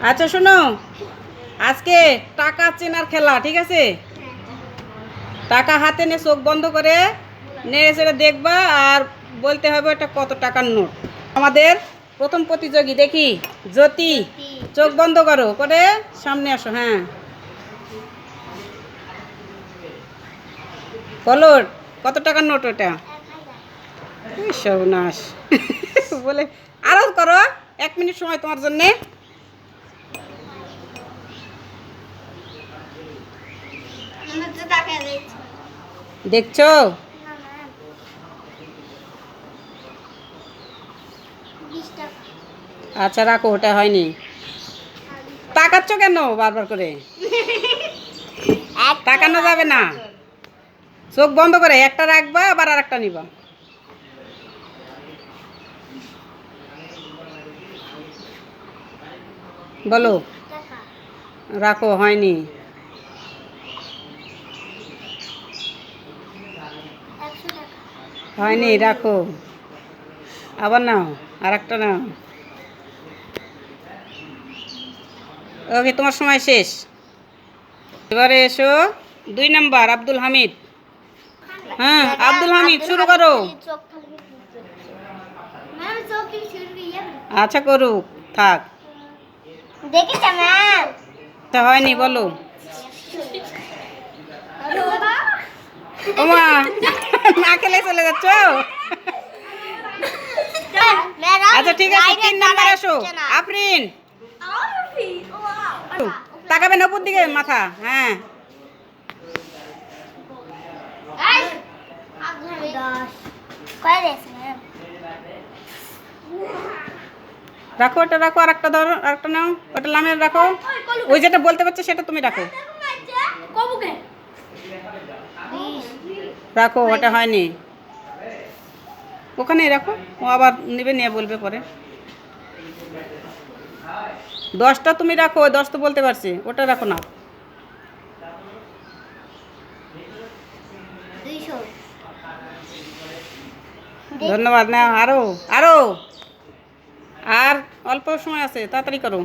আচ্ছা শোনো। আজকে টাকা চেনার খেলা, ঠিক আছে? টাকা হাতে নিয়ে চোখ বন্ধ করে নেড়ে চেড়ে দেখবা আর বলতে হবে এটা কত টাকার নোট। আমাদের প্রথম প্রতিযোগী, দেখি? জ্যোতি, চোখ বন্ধ করো, করে সামনে আসো হ্যাঁ। বলো কত টাকার নোট ওটা? সর্বনাশ। বলে আরও করো, এক মিনিট সময় তোমার জন্যে। দেখছ? আচ্ছা রাখো ওটা হয়নি। তাকাচ্ছ কেন বারবার করে? তাকানো যাবে না। চোখ বন্ধ করে একটা রাখবা আবার আর একটা নিবা। বলো। রাখো হয়নি। হয়নি রাখো। আবার নাও আর একটা নাও। ওকে তোমার সময় শেষ। এবারে এসো দুই নাম্বার আব্দুল হামিদ। হ্যাঁ আব্দুল হামিদ শুরু করো। আচ্ছা করুক থাক। দেখেছে হয়নি বলো। ওমা, না খেলে চলে যাচ্ছ? আচ্ছা ঠিক আছে, তিন নাম্বার আসো। আফরিন। তাকাবেন উপর দিকে মাথা হ্যাঁ। রাখো ওটা, রাখো আর একটা ধরো আর একটা নাও। ওটা লামে রাখো। ওই যেটা বলতে পারছ সেটা তুমি রাখো। রাখো ওটা হয়নি। ওখানে রাখো ও আবার নেবে নিয়ে বলবে পরে। দশটা তুমি রাখো ওই দশ তো বলতে পারছি ওটা রাখো না। ধন্যবাদ না আরও আরও। আর অল্প সময় আছে তাড়াতাড়ি করো।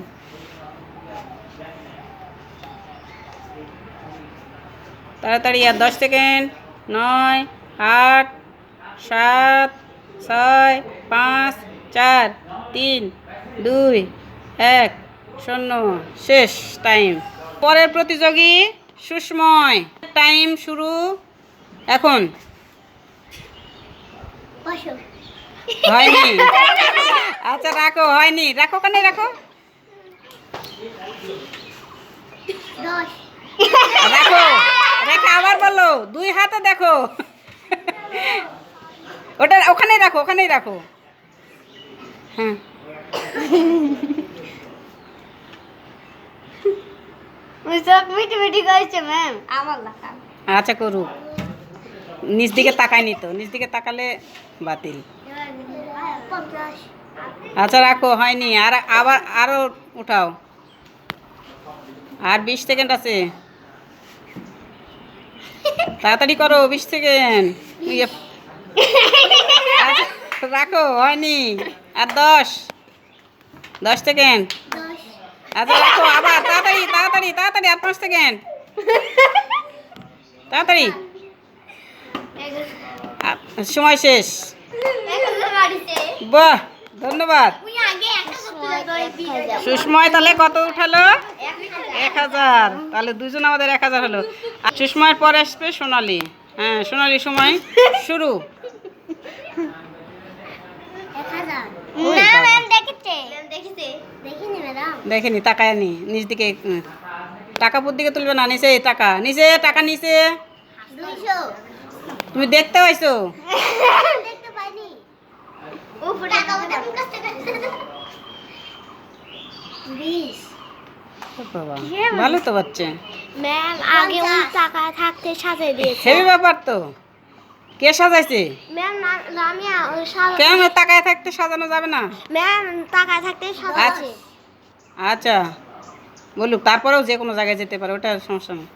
তাড়াতাড়ি আর দশ সেকেন্ড। নয় আট সাত ছয় পাঁচ চার তিন দুই এক শূন্য শেষ টাইম। পরের প্রতিযোগী সুস্ময় টাইম শুরু এখন। হয়নি। আচ্ছা রাখো হয়নি। রাখো কানে রাখো। রাখো। রেখে আবার বলো দুই হাতে দেখো। ওটা ওখানেই রাখো ওখানেই রাখো। হ্যাঁ। চোখ মিটি মিটি করেছে ম্যাম আচ্ছা করুক। নিচ দিকে তাকায়নি তো নিচ দিকে তাকালে বাতিল। আচ্ছা রাখো হয়নি। আর আবার আরও উঠাও। আর বিশ সেকেন্ড আছে। তাড়াতাড়ি করো বিশ সেকেন্ড ইয়ে। আচ্ছা, রাখো হয়নি। আর দশ। দশ সেকেন্ড আচ্ছা রাখো আবার তাড়াতাড়ি তাড়াতাড়ি তাড়াতাড়ি আর পাঁচ সেকেন্ড তাড়াতাড়ি। সময় শেষ। বাহ ধন্যবাদ। সুষময় তাহলে কত উঠালো? এক হাজার। তাহলে দুজন আমাদের এক হাজার হলো। আর সুষময়ের পরে আসবে সোনালি। হ্যাঁ সোনালি সময় শুরু। দেখিনি তাকায় নি নিচ দিকে উম, টাকা পুর দিকে তুলবে না নিচে টাকা নিচে টাকা নিচে। তুমি দেখতে পাইছো? দেখতে বাবা। ভালো তো বাচ্চা। ম্যাম আগে ওই টাকা থাকতে সাজিয়ে দিয়েছে। হেভি ব্যাপার তো। কে সাজাইছে? ম্যাম আমি সাজ কেন তাকায় থাকতে সাজানো যাবে না? ম্যাম টাকা থাকতে সাজাচ্ছে আচ্ছা। বলুক তারপরেও যে কোনো জায়গায় যেতে পারে ওটা সমস্যা নেই।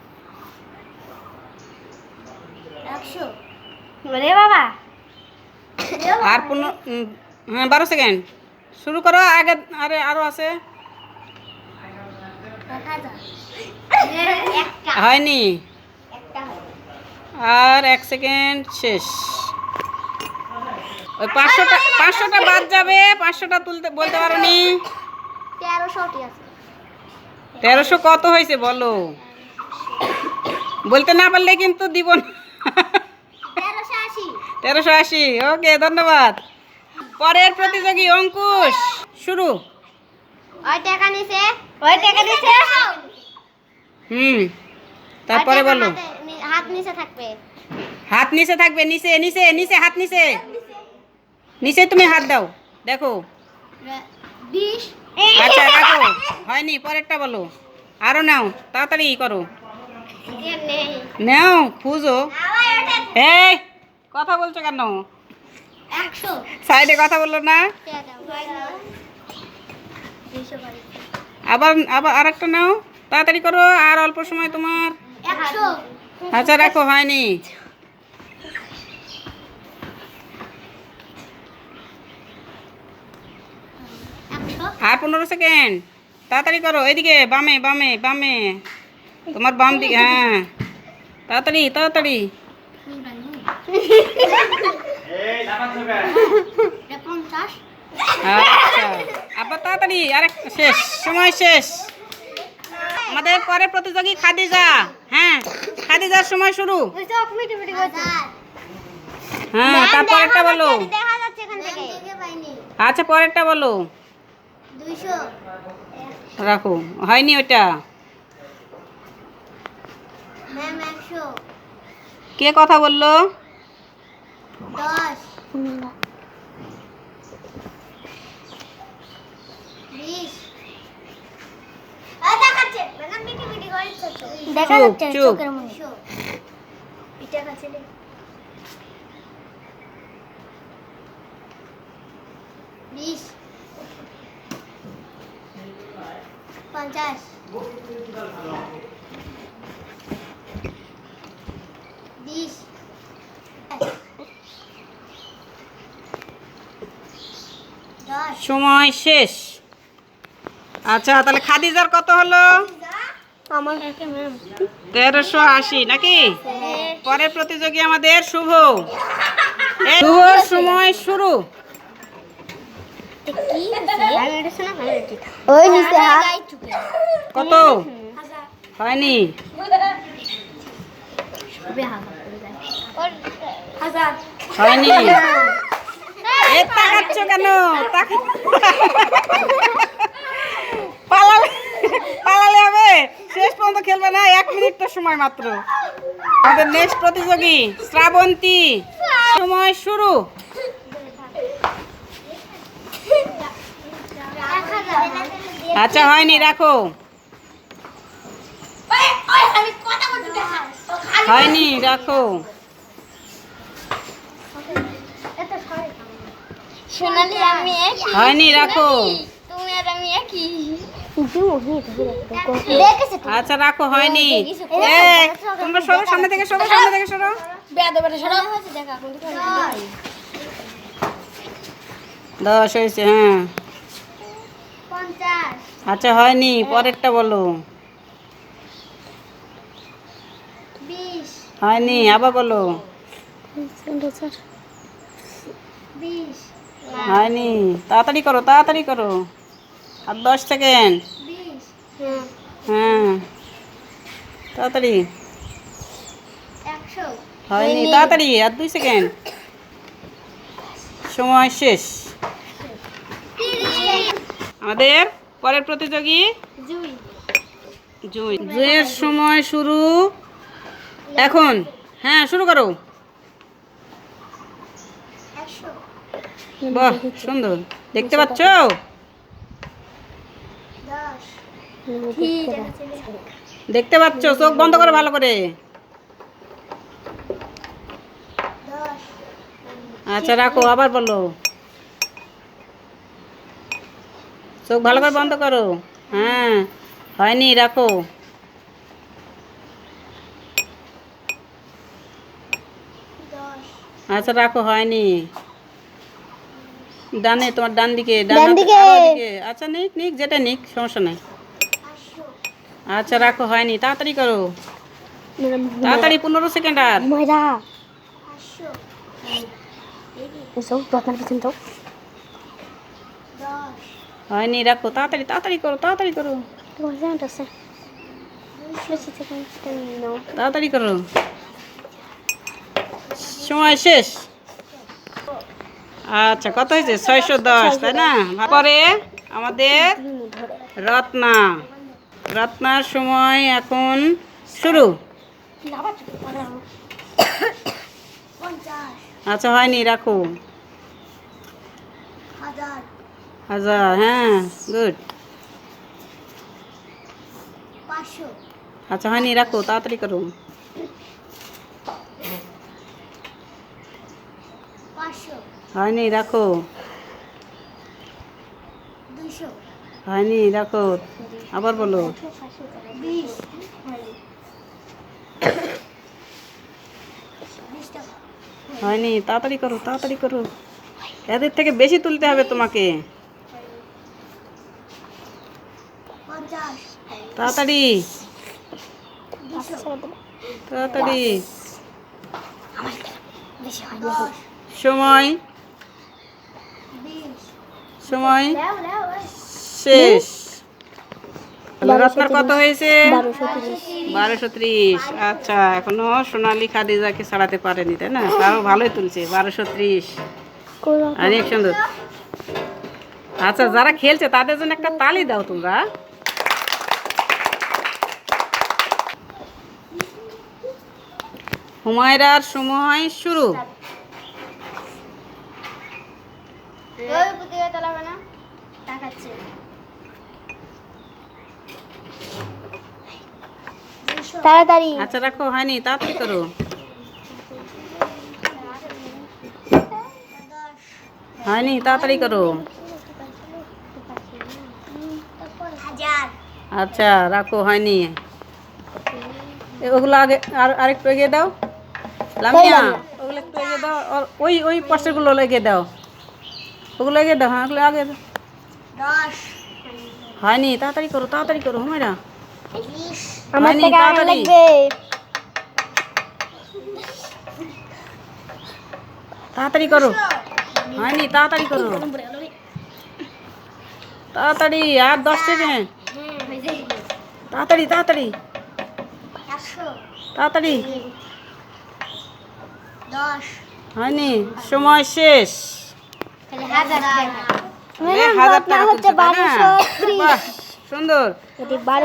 রে বাবা। আর পনেরো হ্যাঁ বারো সেকেন্ড। শুরু করো আগে আরে আরও আছে। হয়নি। আর এক সেকেন্ড শেষ। ওই পাঁচশোটা পাঁচশোটা বাদ যাবে পাঁচশোটা তুলতে বলতে পারো নি তেরোশো কত হয়েছে বলো? বলতে না পারলে কিন্তু দিব না। তেরোশো আশি ওকে ধন্যবাদ। পরের প্রতিযোগী অঙ্কুশ শুরু। ওই টাকা নিছে। ওই টাকা নিছে হুম তারপরে বলো। হাত নিচে থাকবে। হাত নিচে থাকবে নিচে নিচে নিচে হাত নিচে। নিচে তুমি হাত দাও দেখো। আচ্ছা রাখো হয়নি পরেরটা বলো। আরও নাও তাড়াতাড়ি করো। নেই। নাও খুঁজো। এই কথা বলছো কেন? একশো। সাইডে কথা বলল না। আবার আবার আর একটা নাও। তাড়াতাড়ি করো আর অল্প সময় তোমার। আচ্ছা রাখো হয়নি। আর পনেরো সেকেন্ড। তাড়াতাড়ি করো এদিকে বামে বামে বামে। তোমার বাম দিকে হ্যাঁ। তাড়াতাড়ি তাড়াতাড়ি। পঞ্চাশ। আচ্ছা। আবার তাড়াতাড়ি আরেক শেষ সময় শেষ। আমাদের পরের প্রতিযোগী খাদিজা। হ্যাঁ খাদিজার সময় শুরু। হ্যাঁ তারপরেরটা বলো। দেখা যাচ্ছে আচ্ছা পরেরটা বলো। রাখো হয়নি ওটা কে কথা বলল? দেখা যাচ্ছে চোখের মনে এটা কাছে দে বিশ পঞ্চাশ। বিশ। দশ। সময় শেষ। আচ্ছা তাহলে খাদিজার কত হলো? তেরোশো আশি নাকি? পরের প্রতিযোগী আমাদের শুভ। শুভর সময় শুরু। কত? হয়নি। হয়নি। তাকাচ্ছ কেন? তাকা- পালালে পালালে হবে। শেষ পর্যন্ত খেলবে না এক মিনিট তো সময় মাত্র। আমাদের নেক্সট প্রতিযোগী শ্রাবন্তী। সময় শুরু। আচ্ছা হয়নি রাখো। হয়নি রাখো। হয়নি রাখো। তুমি আর আমি একই। আচ্ছা রাখো, হয়নি। তোমরা সরো, সামনে থেকে সরো, সামনে থেকে সরো। দশ হয়েছে হ্যাঁ। আচ্ছা হয়নি, পরেরটা বলো। হয়নি, আবার বলো। হয়নি, তাড়াতাড়ি করো তাড়াতাড়ি করো। আর দশ সেকেন্ড। হ্যাঁ। তাড়াতাড়ি। হয়নি তাড়াতাড়ি আর দুই সেকেন্ড। সময় শেষ। আমাদের পরের প্রতিযোগী? জুই। জুই। জুয়ের সময় শুরু। এখন। হ্যাঁ শুরু করো। বাহ সুন্দর। দেখতে পাচ্ছ দশ ঠিক আছে দেখতে পাচ্ছ চোখ বন্ধ করো ভালো করে। আচ্ছা রাখো আবার বলো। চোখ ভালো করে বন্ধ করো। হ্যাঁ হয়নি রাখো। আচ্ছা রাখো হয়নি। ডানে তোমার ডান দিকে ডান দিকে। আচ্ছা নিক নিক যেটা নিক সমস্যা নাই। আচ্ছা রাখো হয়নি। তাড়াতাড়ি করো। তাড়াতাড়ি পনেরো সেকেন্ড আর। ময়দা হয়নি রাখো। তাড়াতাড়ি তাড়াতাড়ি করো তাড়াতাড়ি করো। তাড়াতাড়ি করো। সময় শেষ। আচ্ছা কত হয়েছে? ছয়শো দশ তাই না? পরে আমাদের রত্না। রত্নার সময় এখন শুরু। আচ্ছা হয়নি, রাখো। হাজার হ্যাঁ গুড আচ্ছা হয়নি, রাখো, তাড়াতাড়ি করো। হয়নি, রাখো দুশো হয়নি রাখো আবার বলো। হয়নি, তাড়াতাড়ি করো তাড়াতাড়ি করো। এদের থেকে বেশি তুলতে হবে তোমাকে। তাড়াতাড়ি। তাড়াতাড়ি। সময়। সময়। শেষ। রত্নার কত হয়েছে? বারোশো ত্রিশ। আচ্ছা এখনও সোনালি খাদিজাকে ছাড়াতে পারেনি তাই না? তারও ভালোই তুলছে বারোশো ত্রিশ। অনেক সুন্দর। আচ্ছা যারা খেলছে তাদের জন্য একটা তালি দাও তোমরা। হুমায়রার সময় শুরু। টাকাচ্ছে তাড়াতাড়ি। আচ্ছা রাখো হয়নি তাড়াতাড়ি করো। দশ হয়নি তাড়াতাড়ি করো। হাজার। আচ্ছা রাখো হয়নি এ, ওগুলো আগে আর আরেকটু এগিয়ে দাও। লামিয়া? ওগুলো একটু এগিয়ে দাও আর ওই ওই পাশেরগুলো এগিয়ে দাও। ওগুলো এগিয়ে দাও হ্যাঁ ওগুলো আগে দাও। দশ। হয়নি তাড়াতাড়ি করো তাড়াতাড়ি করো হুমায়রা। আমার থেকে তাড়াতাড়ি। লাগবে। তাড়াতাড়ি করো। হয়নি তাড়াতাড়ি করো। তাড়াতাড়ি আর দশ সেকেন্ড তাড়াতাড়ি তাড়াতাড়ি। তাড়াতাড়ি। হয়নি সময় শেষ। হাজার হাজার টাকা তুলছে, বাহ, সুন্দর।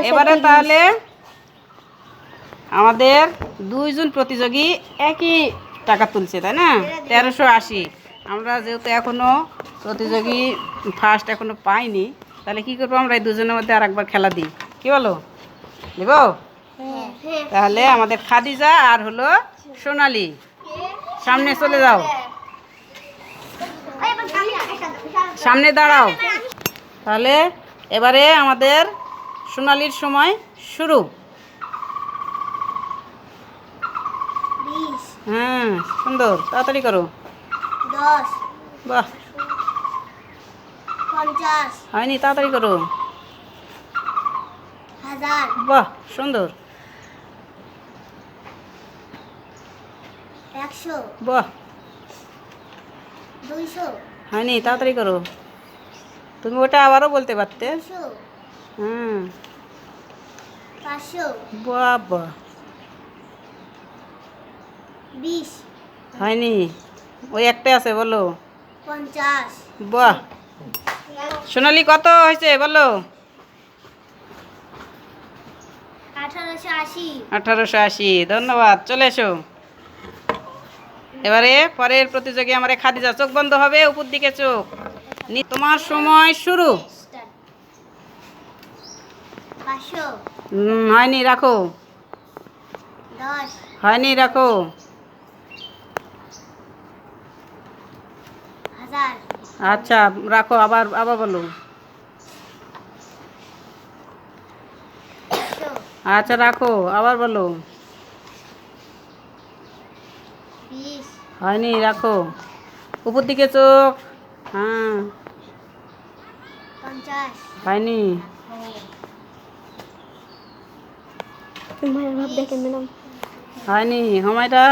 এবারে তাহলে আমাদের দুইজন প্রতিযোগী একই টাকা তুলছে তাই না? তেরোশো আশি। আমরা যেহেতু এখনও প্রতিযোগী ফার্স্ট এখনও পাইনি তাহলে কি করব আমরা এই দুজনের মধ্যে আর একবার খেলা দিই। কি বলো? দিব? তাহলে আমাদের খাদিজা আর হলো সোনালি। সামনে চলে যাও। সামনে দাঁড়াও। তাহলে এবারে আমাদের সোনালির সময় শুরু। হ্যাঁ সুন্দর তাড়াতাড়ি করো। বাহ। হয়নি তাড়াতাড়ি করো। বাহ সুন্দর। বাহ। দুইশো। হয়নি? তাড়াতাড়ি করো। তুমি ওটা আবারও বলতে পারতে? হুম। বিশ। হয়নি? ওই একটা আছে বলো। পঞ্চাশ। বাহ। সোনালি কত হয়েছে বলো? আঠারোশো আশি। ধন্যবাদ। চলে এসো। এবারে পরের প্রতিযোগী আমার খাদিজা চোখ বন্ধ হবে উপর দিকে চোখ। নি- তোমার সময় শুরু। হয়নি রাখো। হয়নি রাখো। আচ্ছা রাখো আবার আবার বলো। আচ্ছা রাখো আবার বলো বিশ হয়নি রাখো। উপর দিকে চোখ। হ্যাঁ। হয়নি। হয়নি সময়টা।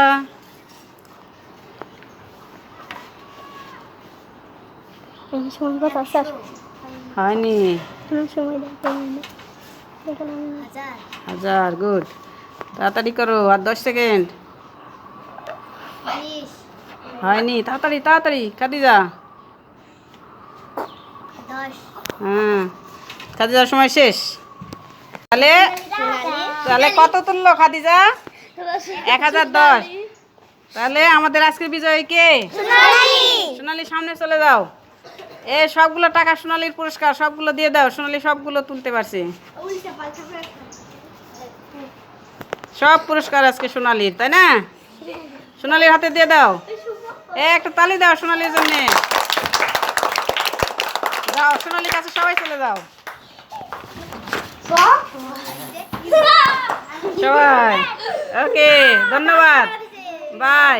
হয়নি। হাজার গুড তাড়াতাড়ি করো আর দশ সেকেন্ড। হয়নি তাড়াতাড়ি তাড়াতাড়ি খাদিজা। দশ হ্যাঁ খাদিজার সময় শেষ। তাহলে তাহলে কত তুললো খাদিজা? এক হাজার দশ। তাহলে আমাদের আজকের বিজয় কে? সোনালি সামনে চলে যাও। এ সবগুলো টাকা সোনালির পুরস্কার সবগুলো দিয়ে দাও সোনালি সবগুলো তুলতে পারছে। সব পুরস্কার আজকে সোনালির তাই না? সোনালির হাতে দিয়ে দাও। একটা তালি দাও সোনালির জন্য। যাও সোনালির কাছে সবাই চলে যাও। সবাই। ওকে ধন্যবাদ। বাই।